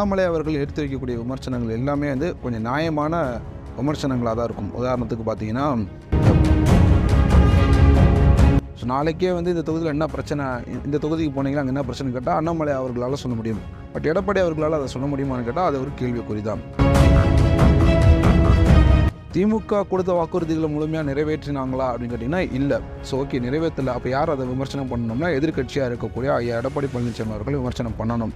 அண்ணாமலை அவர்கள் எடுத்து வைக்கக்கூடிய விமர்சனங்கள் எல்லாமே வந்து கொஞ்சம் நியாயமான விமர்சனங்களாக தான் இருக்கும். உதாரணத்துக்கு பார்த்தீங்கன்னா ஸோ நாளைக்கே வந்து இந்த தொகுதியில் என்ன பிரச்சனை இந்த தொகுதிக்கு போனீங்கன்னா அங்கே என்ன பிரச்சனை கேட்டால் அண்ணாமலை அவர்களால் சொல்ல முடியும். பட் எடப்பாடி அவர்களால் அதை சொல்ல முடியுமான்னு கேட்டால் அது ஒரு கேள்விக்குறி தான். திமுக கொடுத்த வாக்குறுதிகளை முழுமையாக நிறைவேற்றினாங்களா அப்படின்னு கேட்டிங்கன்னா இல்லை. ஸோ ஓகே நிறைவேற்றலை. அப்போ யார் அதை விமர்சனம் பண்ணணும்னா எதிர்க்கட்சியாக இருக்கக்கூடிய ஐயா எடப்பாடி பழனிசாமி அவர்கள் விமர்சனம் பண்ணணும்.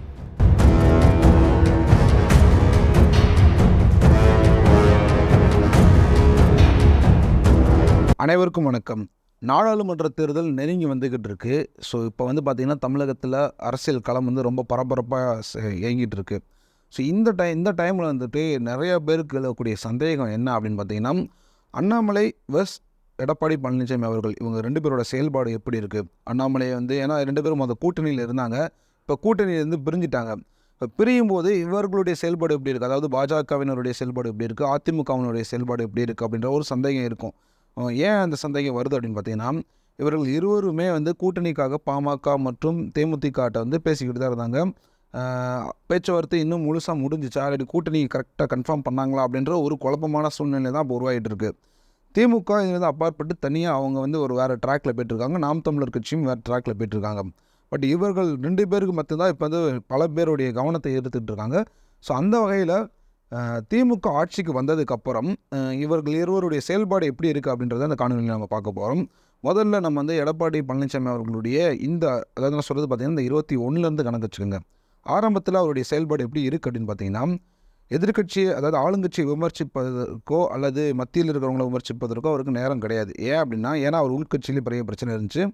அனைவருக்கும் வணக்கம். நாடாளுமன்ற தேர்தல் நெருங்கி வந்துக்கிட்டு இருக்கு. ஸோ இப்போ வந்து பார்த்திங்கன்னா தமிழகத்தில் அரசியல் களம் வந்து ரொம்ப பரபரப்பாக இயங்கிட்டு இருக்கு. ஸோ இந்த டைம் இந்த டைமில் வந்துட்டு நிறைய பேருக்கு எழுதக்கூடிய சந்தேகம் என்ன அப்படின்னு பார்த்தீங்கன்னா அண்ணாமலை வெஸ் எடப்பாடி பழனிசாமி அவர்கள் இவங்க ரெண்டு பேரோட செயல்பாடு எப்படி இருக்குது அண்ணாமலை வந்து ஏன்னா ரெண்டு பேரும் அந்த கூட்டணியில் இருந்தாங்க. இப்போ கூட்டணியிலேருந்து பிரிஞ்சிட்டாங்க. இப்போ பிரியும் போது இவர்களுடைய செயல்பாடு எப்படி இருக்குது அதாவது பாஜகவினருடைய செயல்பாடு எப்படி இருக்குது அதிமுகவினுடைய செயல்பாடு எப்படி இருக்குது அப்படின்ற ஒரு சந்தேகம் இருக்கும். ஏன் அந்த சந்தேகம் வருது அப்படின்னு பார்த்தீங்கன்னா இவர்கள் இருவருமே வந்து கூட்டணிக்காக பாமக மற்றும் தேமுதிகட்ட வந்து பேசிக்கிட்டு தான் இருந்தாங்க. பேச்சுவார்த்தை இன்னும் முழுசாக முடிஞ்சிச்சா? ஆல்ரெடி கூட்டணி கரெக்டாக கன்ஃபார்ம் பண்ணாங்களா? அப்படின்ற ஒரு குழப்பமான சூழ்நிலை தான் இப்போ உருவாகிட்டு இருக்குது திமுக இதுலேருந்து அப்பாற்பட்டு தனியாக அவங்க வந்து ஒரு வேறு ட்ராக்ல போயிட்டுருக்காங்க. நாம் தமிழர் கட்சியும் வேறு ட்ராக்ல போயிட்டுருக்காங்க. பட் இவர்கள் ரெண்டு பேருக்கு மட்டும்தான் இப்போ வந்து பல பேருடைய கவனத்தை எடுத்துகிட்டு இருக்காங்க. ஸோ அந்த வகையில் திமுக ஆட்சிக்கு வந்ததுக்கப்புறம் இவர்கள் இருவருடைய செயல்பாடு எப்படி இருக்குது அப்படின்றத அந்த காணொலியில் நம்ம பார்க்க போகிறோம் முதல்ல நம்ம வந்து எடப்பாடி பழனிசாமி அவர்களுடைய இந்த அதாவது நான் சொல்கிறது பார்த்திங்கன்னா இந்த இருபத்தி ஒன்றுலேருந்து கணக்கு வச்சுக்கோங்க. ஆரம்பத்தில் அவருடைய செயல்பாடு எப்படி இருக்குது அப்படின்னு பார்த்தீங்கன்னா எதிர்க்கட்சி அதாவது ஆளுங்கட்சியை விமர்சிப்பதற்கோ அல்லது மத்தியில் இருக்கிறவங்களை விமர்சிப்பதற்கோ அவருக்கு நேரம் கிடையாது. ஏன் அப்படின்னா ஏன்னா அவர் உள்கட்சியிலே பெரிய பிரச்சனை இருந்துச்சு.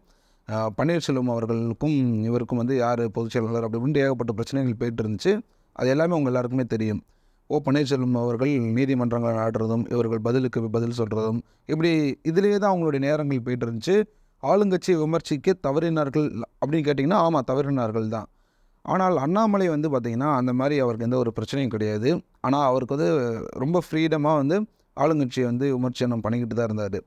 பன்னீர்செல்வம் அவர்களுக்கும் இவருக்கும் வந்து யார் பொதுச் செயலாளர் அப்படி இப்படின்ட்டு ஏகப்பட்ட பிரச்சனைகள் போயிட்டு இருந்துச்சு. அது எல்லாமே உங்கள் எல்லாருக்குமே தெரியும். ஓ பன்னீர்செல்வம் அவர்கள் நீதிமன்றங்கள் ஆடுறதும் இவர்கள் பதிலுக்கு பதில் சொல்கிறதும் இப்படி இதிலே தான் அவங்களுடைய நேரங்கள் போயிட்டு இருந்துச்சு ஆளுங்கட்சியை விமர்சிக்க தவறினார்கள் அப்படின்னு கேட்டிங்கன்னா ஆமாம் தவறினார்கள் தான். ஆனால் அண்ணாமலை வந்து பார்த்திங்கன்னா அந்த மாதிரி அவருக்கு எந்த ஒரு பிரச்சனையும் கிடையாது. ஆனால் அவருக்கு வந்து ரொம்ப ஃப்ரீடமாக வந்து ஆளுங்கட்சியை வந்து விமர்சனம் பண்ணிக்கிட்டு தான் இருந்தார்.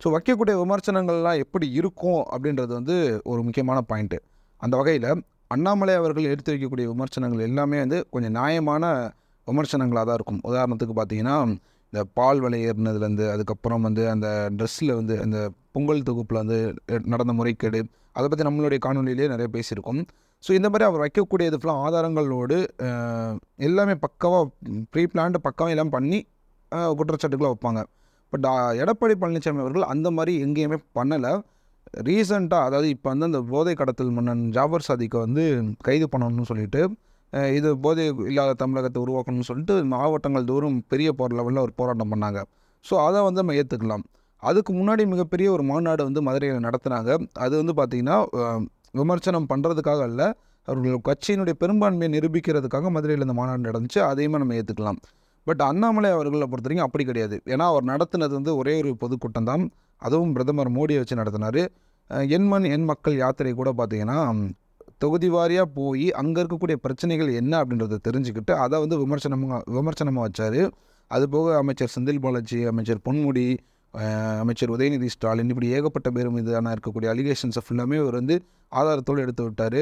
ஸோ வைக்கக்கூடிய விமர்சனங்கள்லாம் எப்படி இருக்கும் அப்படின்றது வந்து ஒரு முக்கியமான பாயிண்ட்டு அந்த வகையில் அண்ணாமலை அவர்கள் எடுத்து வைக்கக்கூடிய விமர்சனங்கள் எல்லாமே வந்து கொஞ்சம் நியாயமான விமர்சனங்களாக தான் இருக்கும். உதாரணத்துக்கு பார்த்தீங்கன்னா இந்த பால் விலை ஏறினதுலேருந்து அதுக்கப்புறம் வந்து அந்த ட்ரெஸ்ஸில் வந்து அந்த பொங்கல் தொகுப்பில் வந்து நடந்த முறைகேடு அதை பற்றி நம்மளுடைய காணொலியிலே நிறைய பேசியிருக்கோம். ஸோ இந்த மாதிரி அவர் வைக்கக்கூடியது ஃபுல்லாக ஆதாரங்களோடு எல்லாமே பக்காவாக ப்ரீ பிளான்டு பக்காவாக எல்லாம் பண்ணி குற்றச்சாட்டுக்குள்ளே வைப்பாங்க. பட் எடப்பாடி பழனிசாமி அவர்கள் அந்த மாதிரி எங்கேயுமே பண்ணலை. ரீசண்டாக அதாவது இப்போ வந்து அந்த போதை கடத்தல் மன்னன் ஜாபர் சாதிக்கை வந்து கைது பண்ணணும்னு சொல்லிட்டு இது போதை இல்லாத தமிழகத்தை உருவாக்கணும்னு சொல்லிட்டு மாவட்டங்கள் தோறும் பெரிய போர் லெவலில் ஒரு போராட்டம் பண்ணாங்க. ஸோ அதை வந்து நம்ம ஏற்றுக்கலாம் அதுக்கு முன்னாடி மிகப்பெரிய ஒரு மாநாடு வந்து மதுரையில் நடத்துனாங்க. அது வந்து பார்த்திங்கன்னா விமர்சனம் பண்ணுறதுக்காக அல்ல அவர்கள் கட்சியினுடைய பெரும்பான்மையை நிரூபிக்கிறதுக்காக மதுரையில் இந்த மாநாடு நடந்துச்சு. அதையுமே நம்ம ஏற்றுக்கலாம் பட் அண்ணாமலை அவர்களை பொறுத்த வரைக்கும் அப்படி கிடையாது. ஏன்னா அவர் நடத்தினது வந்து ஒரே ஒரு பொதுக்கூட்டம் தான். அதுவும் பிரதமர் மோடியை வச்சு நடத்தினார். என் மண் என் மக்கள் யாத்திரை கூட பார்த்தீங்கன்னா தொகுதி வாரியாக போய் அங்கே இருக்கக்கூடிய பிரச்சனைகள் என்ன அப்படின்றத தெரிஞ்சுக்கிட்டு அதை வந்து விமர்சனமாக விமர்சனமாக வச்சார். அது போக அமைச்சர் செந்தில் பாலாஜி அமைச்சர் பொன்முடி அமைச்சர் உதயநிதி ஸ்டாலின் இப்படி ஏகப்பட்ட பேர் மீதான இருக்கக்கூடிய அலிகேஷன்ஸை ஃபுல்லாமே அவர் வந்து ஆதாரத்தோடு எடுத்து விட்டார்.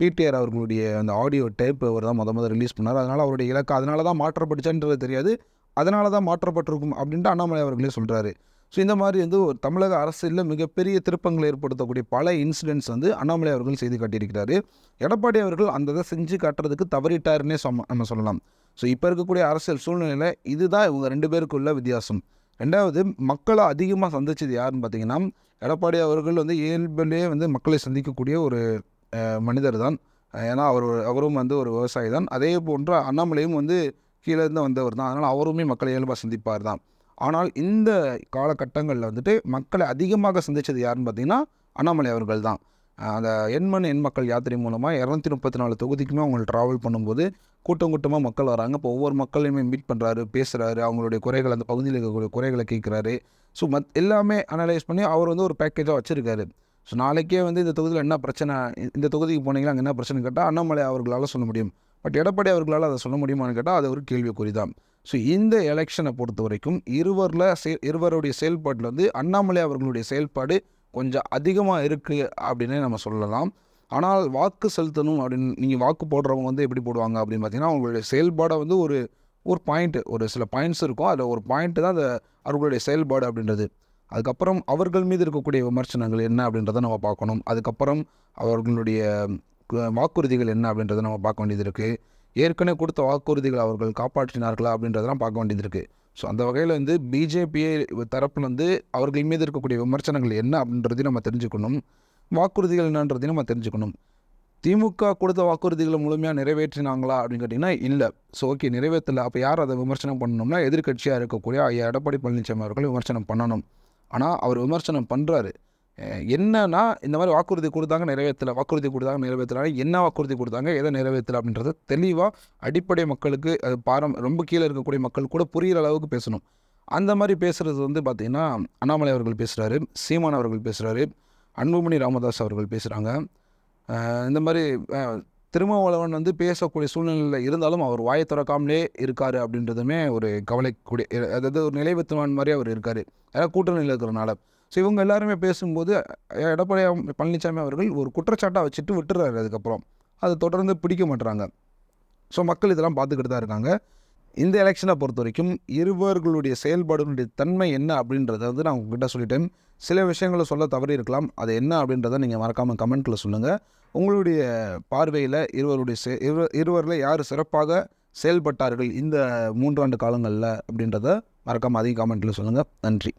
பிடிஆர் அவர்களுடைய அந்த ஆடியோ டேப் அவர் தான் முத முதல் ரிலீஸ் பண்ணார். அதனால் அவருடைய இலக்கு அதனால தான் மாற்றப்பட்டுச்சான்றது தெரியாது. அதனால தான் மாற்றப்பட்டிருக்கும் அப்படின்ட்டு அண்ணாமலை அவர்களே சொல்கிறாரு ஸோ இந்த மாதிரி வந்து ஒரு தமிழக அரசியலில் மிகப்பெரிய திருப்பங்களை ஏற்படுத்தக்கூடிய பல இன்சிடென்ட்ஸ் வந்து அண்ணாமலை அவர்கள் செய்து காட்டியிருக்கிறாரு. எடப்பாடி அவர்கள் அந்த இதை செஞ்சு காட்டுறதுக்கு தவறிட்டாருன்னே சொம்ம நம்ம சொல்லலாம். ஸோ இப்போ இருக்கக்கூடிய அரசியல் சூழ்நிலையில் இதுதான் இவங்க ரெண்டு பேருக்குள்ள வித்தியாசம். ரெண்டாவது மக்களை அதிகமாக சந்திச்சது யாருன்னு பார்த்தீங்கன்னா எடப்பாடி அவர்கள் வந்து இயல்பிலேயே வந்து மக்களை சந்திக்கக்கூடிய ஒரு மனிதர் தான். ஏன்னா அவர் அவரும் வந்து ஒரு விவசாயி தான். அதே போன்று அண்ணாமலையும் வந்து கீழே இருந்து வந்தவர் தான். அதனால் அவருமே மக்களை இயல்பாக சந்திப்பார் தான். ஆனால் இந்த காலகட்டங்களில் வந்துட்டு மக்களை அதிகமாக சந்தித்தது யாருன்னு பார்த்தீங்கன்னா அண்ணாமலை அவர்கள் தான். அந்த எண்மண் எண் மக்கள் யாத்திரை மூலமாக இரநூத்தி முப்பத்தி நாலு தொகுதிக்குமே அவங்க ட்ராவல் பண்ணும்போது கூட்டம் கூட்டமாக மக்கள் வராங்க. இப்போ ஒவ்வொரு மக்களையுமே மீட் பண்ணுறாரு பேசுகிறாரு அவங்களுடைய குறைகள் அந்த பகுதியில் இருக்கக்கூடிய குறைகளை கேட்குறாரு ஸோ மத் எல்லாமே அனலைஸ் பண்ணி அவர் வந்து ஒரு பேக்கேஜாக வச்சுருக்காரு. ஸோ நாளைக்கே வந்து இந்த தொகுதியில் என்ன பிரச்சனை இந்த தொகுதிக்கு போனீங்கன்னா அங்கே என்ன பிரச்சனை கேட்டால் அண்ணாமலை அவர்களால் சொல்ல முடியும். பட் எடப்பாடி அவர்களால் அதை சொல்ல முடியுமான்னு கேட்டால் அது ஒரு கேள்விக்குறி தான் ஸோ இந்த எலெக்ஷனை பொறுத்த வரைக்கும் இருவரில் செ இருவருடைய செயல்பாட்டில் வந்து அண்ணாமலை அவர்களுடைய செயல்பாடு கொஞ்சம் அதிகமாக இருக்குது அப்படின்னே நம்ம சொல்லலாம். ஆனால் வாக்கு செலுத்தணும் அப்படின்னு நீங்கள் வாக்கு போடுறவங்க வந்து எப்படி போடுவாங்க அப்படின்னு பார்த்தீங்கன்னா அவங்களுடைய செயல்பாடை வந்து ஒரு ஒரு பாயிண்ட்டு ஒரு சில பாயிண்ட்ஸ் இருக்கும். அதில் ஒரு பாயிண்ட்டு தான் அந்த அவர்களுடைய செயல்பாடு அப்படின்றது. அதுக்கப்புறம் அவர்கள் மீது இருக்கக்கூடிய விமர்சனங்கள் என்ன அப்படின்றத நம்ம பார்க்கணும். அதுக்கப்புறம் அவர்களுடைய வாக்குறுதிகள் என்ன அப்படின்றத நம்ம பார்க்க வேண்டியது இருக்குது ஏற்கனவே கொடுத்த வாக்குறுதிகளை அவர்கள் காப்பாற்றினார்களா அப்படின்றதெல்லாம் பார்க்க வேண்டியது இருக்குது ஸோ அந்த வகையில் வந்து பிஜேபியை தரப்பில் வந்து அவர்கள் மீது இருக்கக்கூடிய விமர்சனங்கள் என்ன அப்படின்றதையும் நம்ம தெரிஞ்சுக்கணும். வாக்குறுதிகள் என்னன்றதையும் நம்ம தெரிஞ்சுக்கணும். திமுக கொடுத்த வாக்குறுதிகளை முழுமையாக நிறைவேற்றினாங்களா அப்படின்னு கேட்டிங்கன்னா இல்லை. ஸோ ஓகே நிறைவேற்றலை. அப்போ யார் அதை விமர்சனம் பண்ணணும்னா எதிர்க்கட்சியாக இருக்கக்கூடிய ஐயா எடப்பாடி பழனிசாமி அவர்கள் விமர்சனம் பண்ணணும். ஆனால் அவர் விமர்சனம் பண்ணுறாரு என்னன்னா இந்த மாதிரி வாக்குறுதி கொடுத்தாங்க நிறைவேற்றலை வாக்குறுதி கொடுத்தாங்க நிறைவேற்றலாம் என்ன வாக்குறுதி கொடுத்தாங்க எதை நிறைவேற்றலை அப்படின்றத தெளிவாக அடிப்படை மக்களுக்கு அது பாரம் ரொம்ப கீழே இருக்கக்கூடிய மக்கள் கூட புரிகிற அளவுக்கு பேசணும். அந்த மாதிரி பேசுகிறது வந்து பார்த்திங்கன்னா அண்ணாமலை அவர்கள் பேசுகிறாரு சீமான் அவர்கள் பேசுகிறாரு அன்புமணி ராமதாஸ் அவர்கள் பேசுகிறாங்க இந்த மாதிரி திருமாவளவன் வந்து பேசக்கூடிய சூழ்நிலையில் இருந்தாலும் அவர் வாயை திறக்காமலே இருக்கார் அப்படின்றதுமே ஒரு கவலைக்கூடிய அதாவது ஒரு நிலைவத்துவான் மாதிரி அவர் இருக்கார். ஏன்னா கூட்டணியில் இருக்கிறனால. ஸோ இவங்க எல்லாருமே பேசும்போது எடப்பாடி பழனிசாமி அவர்கள் ஒரு குற்றச்சாட்டாக வச்சுட்டு விட்டுறாரு அதுக்கப்புறம். அதை தொடர்ந்து பிடிக்க மாட்டுறாங்க ஸோ மக்கள் இதெல்லாம் பார்த்துக்கிட்டு தான் இருக்காங்க. இந்த எலெக்ஷனை பொறுத்த வரைக்கும் இருவர்களுடைய செயல்பாடுகளுடைய தன்மை என்ன அப்படின்றத வந்து நான் உங்ககிட்ட சொல்லிட்டேன். சில விஷயங்களை சொல்ல தவறி இருக்கலாம். அது என்ன அப்படின்றத நீங்கள் மறக்காமல் கமெண்ட்டில் சொல்லுங்கள் உங்களுடைய பார்வையில் இருவருடைய செ இருவர் இருவரில் யார் சிறப்பாக செயல்பட்டார்கள் இந்த மூன்றாண்டு காலங்களில் அப்படின்றத மறக்காமல் அதையும் கமெண்ட்டில் சொல்லுங்கள் நன்றி.